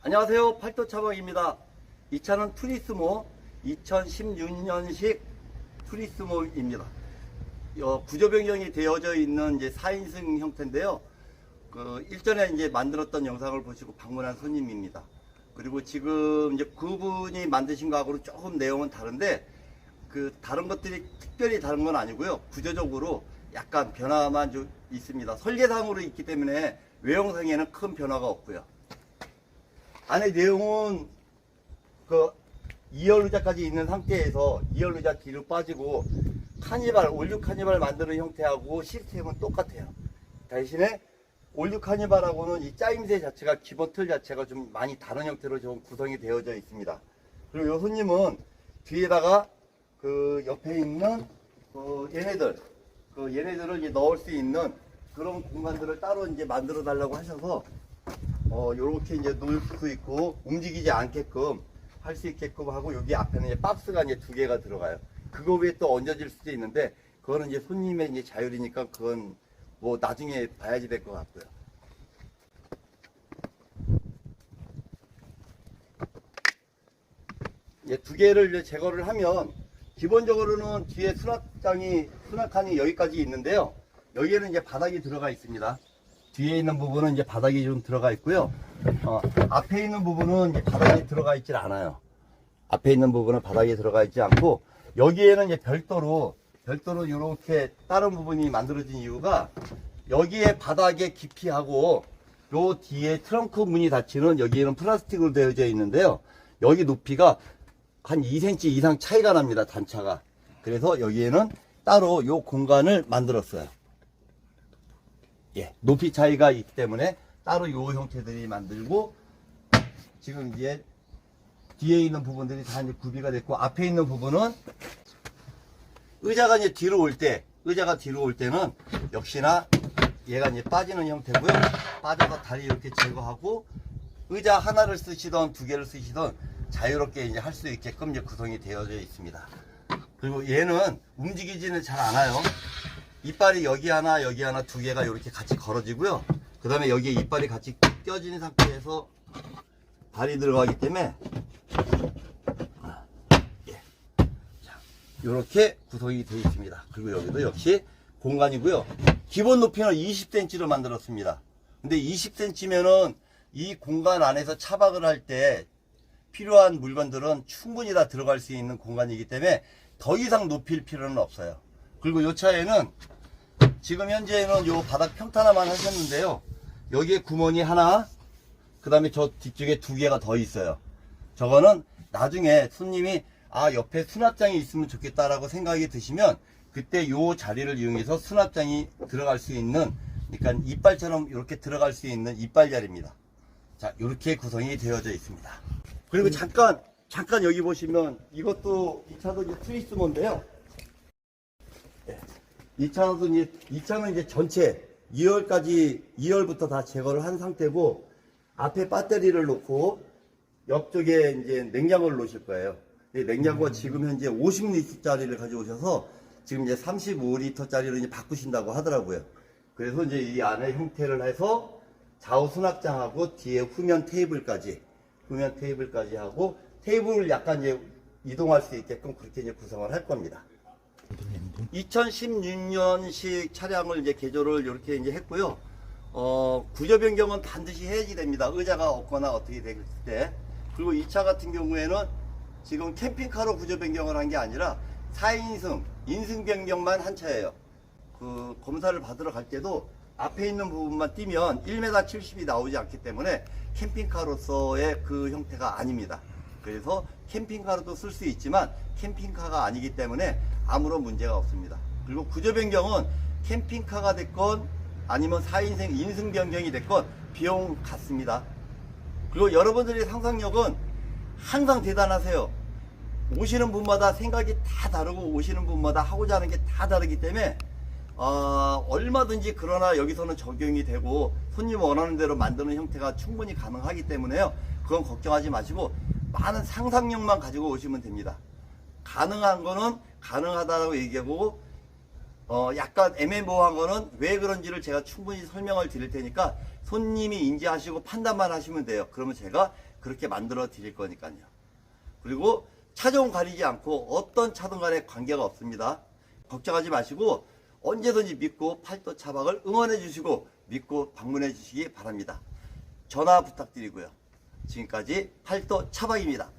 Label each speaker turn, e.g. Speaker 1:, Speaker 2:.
Speaker 1: 안녕하세요. 팔도 차박입니다. 이 차는 투리스모 2016년식 투리스모입니다. 어, 구조 변경이 되어져 있는 이제 4인승 형태인데요. 그 일전에 이제 만들었던 영상을 보시고 방문한 손님입니다. 그리고 지금 이제 그분이 만드신 거하고는 조금 내용은 다른데 그 다른 것들이 특별히 다른 건 아니고요. 구조적으로 약간 변화만 좀 있습니다. 설계상으로 있기 때문에 외형상에는 큰 변화가 없고요. 안에 내용은 그 2열 의자까지 있는 상태에서 2열 의자 뒤로 빠지고 카니발, 올류 카니발 만드는 형태하고 시스템은 똑같아요. 대신에 올류 카니발하고는 이 짜임새 자체가 기본 틀 자체가 좀 많이 다른 형태로 좀 구성이 되어져 있습니다. 그리고 요 손님은 뒤에다가 그 옆에 있는 그 얘네들 그 얘네들을 이제 넣을 수 있는 그런 공간들을 따로 이제 만들어 달라고 하셔서 어 요렇게 이제 놓을 수 있고 움직이지 않게끔 할 수 있게끔 하고 여기 앞에는 이제 박스가 이제 두 개가 들어가요. 그거 위에 또 얹어질 수도 있는데 그거는 이제 손님의 이제 자율이니까 그건 뭐 나중에 봐야지 될 것 같고요. 예, 두 개를 이제 제거를 하면 기본적으로는 뒤에 수납장이 수납칸이 여기까지 있는데요. 여기에는 이제 바닥이 들어가 있습니다. 뒤에 있는 부분은 이제 바닥이 좀 들어가 있고요. 어, 앞에 있는 부분은 이제 바닥이 들어가 있질 않아요. 앞에 있는 부분은 바닥에 들어가 있지 않고 여기에는 이제 별도로 별도로 이렇게 다른 부분이 만들어진 이유가 여기에 바닥에 깊이하고 요 뒤에 트렁크 문이 닫히는 여기에는 플라스틱으로 되어져 있는데요. 여기 높이가 한 2cm 이상 차이가 납니다. 단차가. 그래서 여기에는 따로 요 공간을 만들었어요. 예, 높이 차이가 있기 때문에 따로 요 형태들이 만들고 지금 이제 뒤에 있는 부분들이 다 이제 구비가 됐고 앞에 있는 부분은 의자가 이제 뒤로 올 때, 의자가 뒤로 올 때는 역시나 얘가 이제 빠지는 형태고요. 빠져서 다리 이렇게 제거하고 의자 하나를 쓰시던 두 개를 쓰시던 자유롭게 이제 할 수 있게끔 이제 구성이 되어져 있습니다. 그리고 얘는 움직이지는 잘 않아요. 이빨이 여기 하나, 여기 하나 두 개가 이렇게 같이 걸어지고요. 그 다음에 여기에 이빨이 같이 껴진 상태에서 발이 들어가기 때문에 이렇게 구성이 되어 있습니다. 그리고 여기도 역시 공간이고요. 기본 높이는 20cm로 만들었습니다. 근데 20cm면은 이 공간 안에서 차박을 할 때 필요한 물건들은 충분히 다 들어갈 수 있는 공간이기 때문에 더 이상 높일 필요는 없어요. 그리고 이 차에는 지금 현재는 요 바닥 평탄화만 하셨는데요. 여기에 구멍이 하나, 그 다음에 저 뒤쪽에 두 개가 더 있어요. 저거는 나중에 손님이 아 옆에 수납장이 있으면 좋겠다라고 생각이 드시면 그때 요 자리를 이용해서 수납장이 들어갈 수 있는 그러니까 이빨처럼 이렇게 들어갈 수 있는 이빨 자리입니다. 자 이렇게 구성이 되어져 있습니다. 그리고 잠깐 잠깐 여기 보시면 이것도 이 차도 이제 트리스모인데요. 예. 이 차도 이제 이 차는 이제 전체 2열까지 2열부터 다 제거를 한 상태고 앞에 배터리를 놓고 옆쪽에 이제 냉장고를 놓으실 거예요. 이 냉장고가 지금 현재 50리터짜리를 가져오셔서 지금 이제 35리터짜리로 이제 바꾸신다고 하더라고요. 그래서 이제 이 안에 형태를 해서 좌우 수납장하고 뒤에 후면 테이블까지, 후면 테이블까지 하고 테이블을 약간 이제 이동할 수 있게끔 그렇게 이제 구성을 할 겁니다. 2016년식 차량을 이제 개조를 이렇게 이제 했고요. 어, 구조 변경은 반드시 해야지 됩니다. 의자가 없거나 어떻게 될 때. 그리고 이 차 같은 경우에는 지금 캠핑카로 구조 변경을 한 게 아니라 4인승, 인승 변경만 한 차예요. 그 검사를 받으러 갈 때도 앞에 있는 부분만 띄면 1m 70이 나오지 않기 때문에 캠핑카로서의 그 형태가 아닙니다. 그래서 캠핑카로도 쓸 수 있지만 캠핑카가 아니기 때문에 아무런 문제가 없습니다. 그리고 구조 변경은 캠핑카가 됐건 아니면 4인승 인승 변경이 됐건 비용 같습니다. 그리고 여러분들의 상상력은 항상 대단하세요. 오시는 분마다 생각이 다 다르고 오시는 분마다 하고자 하는 게 다 다르기 때문에 어, 얼마든지 그러나 여기서는 적용이 되고 손님 원하는 대로 만드는 형태가 충분히 가능하기 때문에요. 그건 걱정하지 마시고 많은 상상력만 가지고 오시면 됩니다. 가능한 거는 가능하다고 얘기하고 어, 약간 애매모호한 거는 왜 그런지를 제가 충분히 설명을 드릴 테니까 손님이 인지하시고 판단만 하시면 돼요. 그러면 제가 그렇게 만들어 드릴 거니까요. 그리고 차종 가리지 않고 어떤 차든 간에 관계가 없습니다. 걱정하지 마시고 언제든지 믿고 팔도 차박을 응원해 주시고 믿고 방문해 주시기 바랍니다. 전화 부탁드리고요. 지금까지 팔도 차박입니다.